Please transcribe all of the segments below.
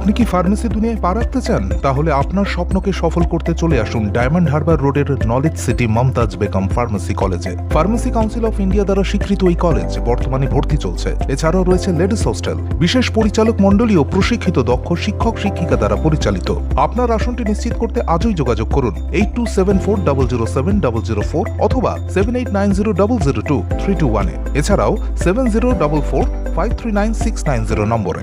আপনি কি ফার্মেসি দুনিয়ায় পা রাখতে চান? তাহলে আপনার স্বপ্নকে সফল করতে চলে আসুন ডায়মন্ড হারবার রোডের Knowledge City Mumtaz Begum pharmacy কলেজে ফার্মেসি কাউন্সিল অফ ইন্ডিয়া দ্বারা স্বীকৃত এই কলেজ বর্তমানে ভর্তি চলছে। এছাড়াও রয়েছে লেডিস হোস্টেল বিশেষ পরিচালক মণ্ডলী ও প্রশিক্ষিত দক্ষ শিক্ষক শিক্ষিকা দ্বারা পরিচালিত। আপনার আসনটি নিশ্চিত করতে আজই যোগাযোগ করুন eight two seven four double zero seven double zero four অথবা seven eight nine zero double zero two three two ওয়ানে এছাড়াও seven zero double four five three nine six nine zero নম্বরে।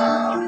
Oh.